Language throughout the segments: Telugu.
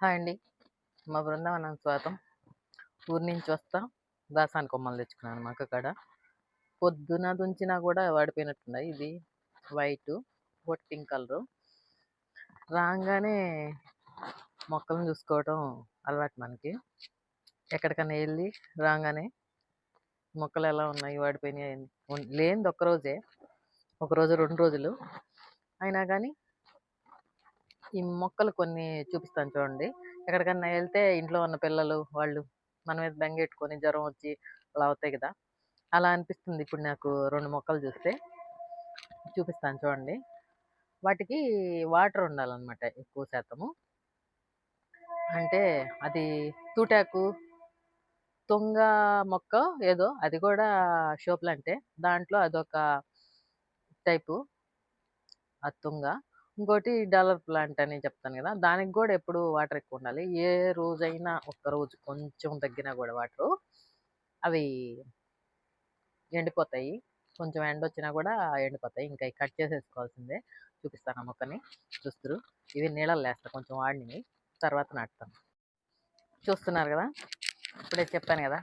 హాయ్ అండి. మా బృందావనం స్వాగతం. ఊరి నుంచి వస్తా. దాసాని కొమ్మలు తెచ్చుకున్నాను మాకు అక్కడ. పొద్దున దుంచినా కూడా వాడిపోయినట్టున్నాయి ఇది? వైట్ ఒకటి పింక్ కలరు. రాగానే మొక్కలను చూసుకోవడం అలవాటు మనకి. ఎక్కడికైనా వెళ్ళి రాగానే మొక్కలు ఎలా ఉన్నాయి వాడిపోయినాయి లేనిది ఒక్క రోజే. ఒక రోజు రెండు రోజులు. అయినా కానీ ఈ మొక్కలు కొన్ని చూపిస్తాను చూడండి. ఎక్కడికన్నా వెళ్తే ఇంట్లో ఉన్న పిల్లలు వాళ్ళు మన మీద బెంగెట్టుకొని జ్వరం వచ్చి అలా అవుతాయి కదా. అలా అనిపిస్తుంది ఇప్పుడు నాకు రెండు మొక్కలు చూస్తే. చూపిస్తాను చూడండి. వాటికి వాటర్ ఉండాలన్నమాట ఎక్కువ శాతము. అంటే అది తూటాకు తుంగ మొక్క ఏదో అది కూడా షో ప్లాంటే. దాంట్లో అదొక టైపు. ఆ తుంగ. ఇంకోటి డాలర్ ప్లాంట్ అని చెప్తాను కదా! దానికి కూడా ఎప్పుడు వాటర్ ఎక్కువ ఉండాలి. ఏ రోజైనా ఒక్క రోజు కొంచెం తగ్గినా కూడా వాటరు అవి ఎండిపోతాయి. కొంచెం ఎండ వచ్చినా కూడా ఎండిపోతాయి. ఇంకా కట్ చేసేసుకోవాల్సిందే. చూపిస్తాను ఆ మొక్కని. చూస్తారు. ఇవి నీళ్ళలు లేస్తా కొంచెం వాడిని తర్వాత నాటుతాను. చూస్తున్నారు కదా! ఇప్పుడే చెప్పాను కదా!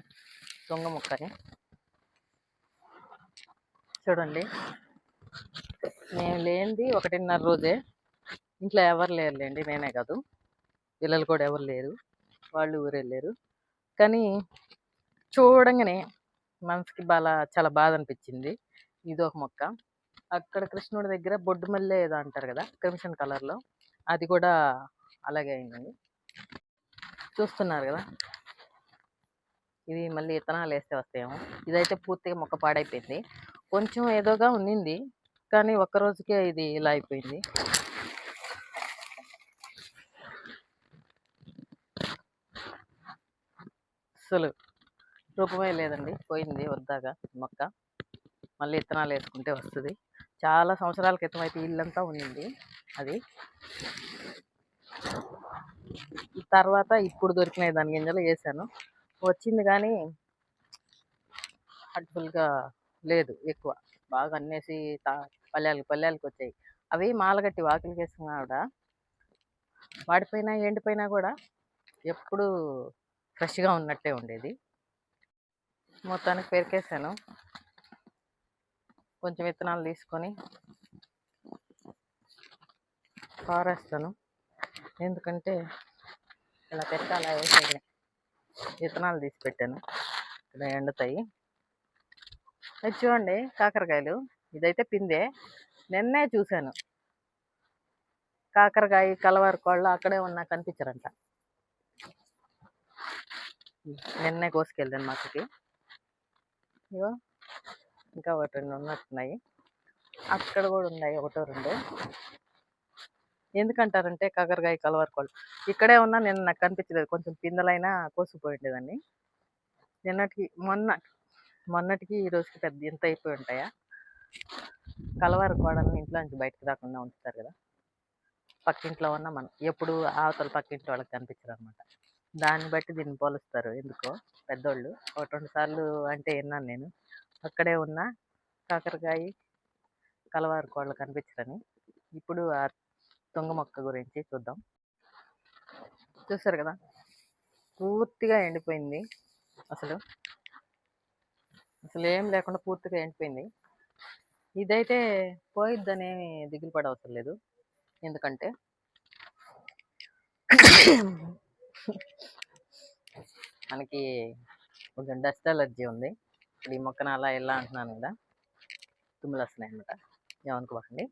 దొంగ మొక్కని. చూడండి. నేను లేనిది ఒకటిన్నర రోజే ఇంట్లో ఎవరు లేరులేండి నేనే కాదు. పిల్లలు కూడా ఎవరు లేరు. వాళ్ళు ఊరు వెళ్ళారు కానీ చూడంగానే మనసుకి బాగా చాలా బాధ అనిపించింది. ఇది ఒక మొక్క. అక్కడ కృష్ణుడి దగ్గర బొడ్డు మల్లె ఏదో అంటారు కదా క్రిమిషన్ కలర్లో. అది కూడా అలాగే అయిందండి. చూస్తున్నారు కదా. ఇది మళ్ళీ ఇతనాలు వేస్తే వస్తాయేమో. ఇదైతే పూర్తిగా మొక్క పాడైపోయింది. కొంచెం ఏదోగా ఉన్నింది. కానీ ఒక్క రోజుకే ఇది ఇలా అయిపోయింది. అస్సలు రూపమే లేదండి. పోయింది వద్దాగా మొక్క. మళ్ళీ విత్తనాలు వేసుకుంటే వస్తుంది. చాలా సంవత్సరాల క్రితం అయితే ఇల్లంతా ఉన్నింది అది. తర్వాత ఇప్పుడు దొరికినాయి దాని గింజలు వేసాను. వచ్చింది కానీ హర్ట్ఫుల్గా లేదు ఎక్కువ. బాగా అన్నేసి తా పల్లెలకు వచ్చాయి. అవి మాలగట్టి వాకిలికి కూడా వాడిపోయినా ఎండిపోయినా కూడా ఎప్పుడు ఫ్రెష్గా ఉన్నట్టే ఉండేది. మొత్తానికి పెరికేసాను. కొంచెం విత్తనాలు తీసుకొని పారేస్తాను. ఎందుకంటే ఇలా పెట్టాలా వేసే విత్తనాలు తీసి పెట్టాను. ఇక్కడ ఎండుతాయి. అది చూడండి కాకరకాయలు. ఇదైతే పిందే. నిన్నే చూశాను. కాకరకాయ కలవారు కోళ్ళు అక్కడే ఉన్నా కనిపించరంట. నిన్నే కోసుకెళ్ళాను ఇగో. ఇంకా ఒకటి రెండు ఉన్నట్టున్నాయి. అక్కడ కూడా ఉన్నాయి ఒకటో రెండు. ఎందుకంటారంటే కాకరకాయ కలవారి కోళ్ళు. ఇక్కడే ఉన్నా నిన్న నాకు కనిపించలేదు. కొంచెం పిందెలైనా కోసుకుపోయి ఉండేదాన్ని నిన్నటికి మొన్న మొన్నటికి ఈ రోజుకి పెద్ద ఎంత అయిపోయి ఉంటాయా? కలవారి కోడల్ని ఇంట్లో నుంచి బయటకు రాకుండా ఉంచుతారు కదా. పక్కింట్లో ఉన్న మనం ఎప్పుడు అవతల పక్కింట్లో వాళ్ళకి కనిపించరు అనమాట దాన్ని బట్టి దీన్ని పోలుస్తారు. ఎందుకో? పెద్దోళ్ళు. ఒకటి రెండు సార్లు అంటే విన్నాను నేను. అక్కడే ఉన్న కాకరకాయ కలవారు కోళ్ళు కనిపించరని. ఇప్పుడు ఆ తుంగ మొక్క గురించి చూద్దాం. చూస్తారు కదా? పూర్తిగా ఎండిపోయింది అసలు. అసలు ఏం లేకుండా పూర్తిగా ఎండిపోయింది. ఇదైతే పోయిద్దనేమి దిగులు పడ లేదు. ఎందుకంటే మనకి కొంచెం డస్ట్ అలర్జీ ఉంది. ఇప్పుడు ఈ మొక్కన అలా ఎలా అంటున్నాను కదా తుమ్ములు వస్తున్నాయి అనమాట ఏమనుకోకండి.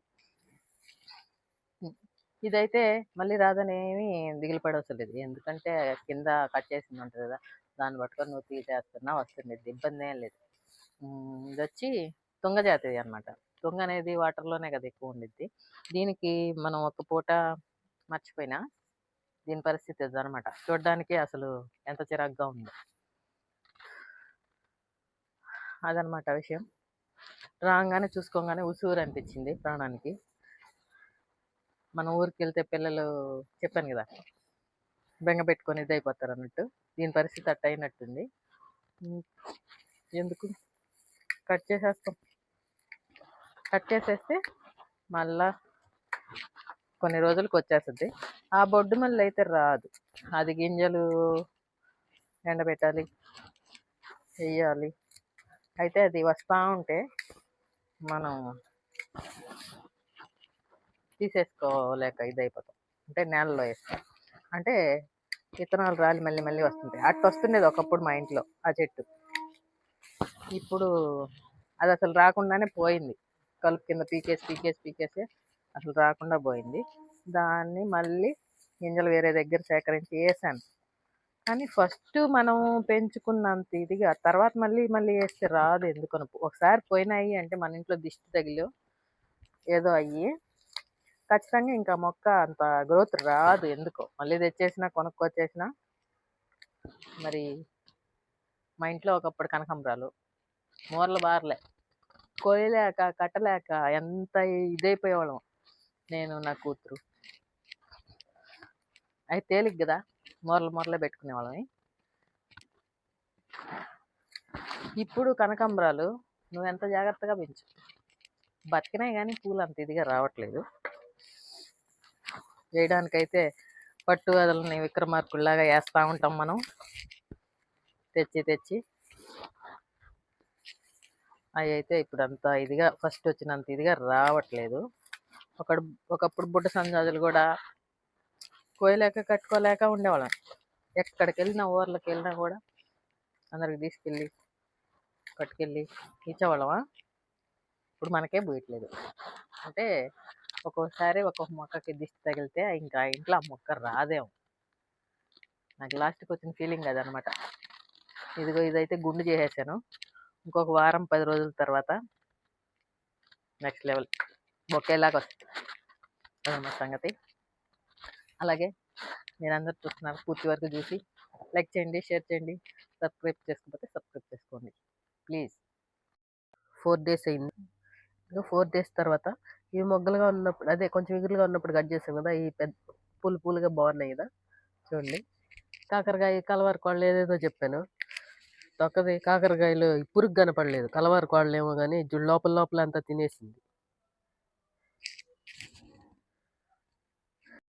ఇదైతే మళ్ళీ రాదనేమి దిగులు పడవసలేదు ఎందుకంటే కింద కట్ చేసింది ఉంటుంది కదా దాన్ని పట్టుకొని నువ్వు తీసేస్తున్నా వస్తుంది. ఇబ్బంది ఏం లేదు. ఇది వచ్చి తుంగ జాతిది అనమాట తుంగ అనేది వాటర్లోనే కదా ఎక్కువ ఉండిద్ది. దీనికి మనం ఒక పూట మర్చిపోయినా దీని పరిస్థితి ఇదనమాట చూడడానికి అసలు ఎంత చిరాగ్గా ఉందో. అదనమాట విషయం. రాగానే చూసుకోగానే ఉసూరు అనిపించింది ప్రాణానికి. మన ఊరికి వెళ్తే పిల్లలు చెప్పాను కదా బెంగ పెట్టుకొని ఇది అయిపోతారు అన్నట్టు. దీని పరిస్థితి అట్ట అయినట్టుంది. ఎందుకు? కట్ చేసేస్తాం. కట్ చేసేస్తే మళ్ళా కొన్ని రోజులకు వచ్చేస్తుంది. ఆ బొడ్డు మళ్ళీ అయితే రాదు. అది గింజలు ఎండబెట్టాలి వేయాలి అయితే అది వస్తూ ఉంటే మనం తీసేసుకోలేక ఇది అయిపోతాం అంటే నేలలో వేస్తాం. అంటే విత్తనాలు రాలి మళ్ళీ మళ్ళీ వస్తుంటాయి. అట్టు వస్తుండేది ఒకప్పుడు మా ఇంట్లో ఆ చెట్టు. ఇప్పుడు అది అసలు రాకుండానే పోయింది. కలుపు కింద పీకేసి పీకేసి పీకేసి అసలు రాకుండా పోయింది. దాన్ని మళ్ళీ గింజలు వేరే దగ్గర సేకరించి వేసాను. కానీ ఫస్ట్ మనం పెంచుకున్నంత ఇదిగా తర్వాత మళ్ళీ మళ్ళీ వేస్తే రాదు ఎందుకను. ఒకసారి పోయినాయి అంటే మన ఇంట్లో దిష్టి తగిలి ఏదో అయ్యి ఖచ్చితంగా ఇంకా మొక్క అంత గ్రోత్ రాదు ఎందుకో. మళ్ళీ తెచ్చేసినా కొనుక్కొచ్చేసినా మరి మా ఇంట్లో ఒకప్పుడు కనకాంబరాలు మూరలు బారలే. కోయలేక కట్టలేక ఎంత ఇదైపోయేవాళ్ళం. నేను నా కూతురు. అవి తేలిక కదా? మొరలు మొరలే పెట్టుకునేవాళ్ళని ఇప్పుడు కనకాంబరాలు నువ్వు ఎంత జాగ్రత్తగా పెంచు. బతికినాయి కానీ పూలు అంత ఇదిగా రావట్లేదు. వేయడానికైతే పట్టు వదలని విక్రమార్కుల్లాగా వేస్తూ ఉంటాం మనం. తెచ్చి తెచ్చి. అవి అయితే ఇప్పుడు అంత ఇదిగా ఫస్ట్ వచ్చినంత ఇదిగా రావట్లేదు. ఒకడు ఒకప్పుడు బుడ్డ సంజాజులు కూడా కోయలేక కట్టుకోలేక ఉండేవాళ్ళం. ఎక్కడికి వెళ్ళినా ఊర్లోకి వెళ్ళినా కూడా అందరికి తీసుకెళ్ళి పట్టుకెళ్ళి ఇచ్చేవాళ్ళమా? ఇప్పుడు మనకే పోయట్లేదు అంటే ఒక్కోసారి ఒక్కొక్క మొక్కకి దిష్టి తగిలితే ఇంకా ఇంట్లో ఆ మొక్క రాదేమో. నాకు లాస్ట్కి వచ్చిన ఫీలింగ్ అదనమాట. ఇదిగో ఇదైతే గుండు చేసేసాను. ఇంకొక వారం పది రోజుల తర్వాత నెక్స్ట్ లెవెల్. బొక్కేలాగా వస్తుంది అదన్నమాట సంగతి. అలాగే మీరు అందరు చూస్తున్నారు పూర్తి వరకు చూసి లైక్ చేయండి షేర్ చేయండి సబ్స్క్రైబ్ చేసుకోకపోతే సబ్స్క్రైబ్ చేసుకోండి. ప్లీజ్. ఫోర్ డేస్ అయింది. ఇంకా ఫోర్ డేస్ తర్వాత ఇవి మొగ్గలుగా ఉన్నప్పుడు అదే కొంచెం ఎగురుగా ఉన్నప్పుడు కట్ చేసాం కదా ఈ పెద్ద పూలు పూలుగా బాగున్నాయి కదా చూడండి. కాకరకాయ కలవారు కోళ్ళు ఏదేదో చెప్పాను. తొక్కది కాకరకాయలు పురుగు కనపడలేదు. కలవారు కోళ్ళు ఏమో కానీ లోపల లోపల అంతా తినేసింది.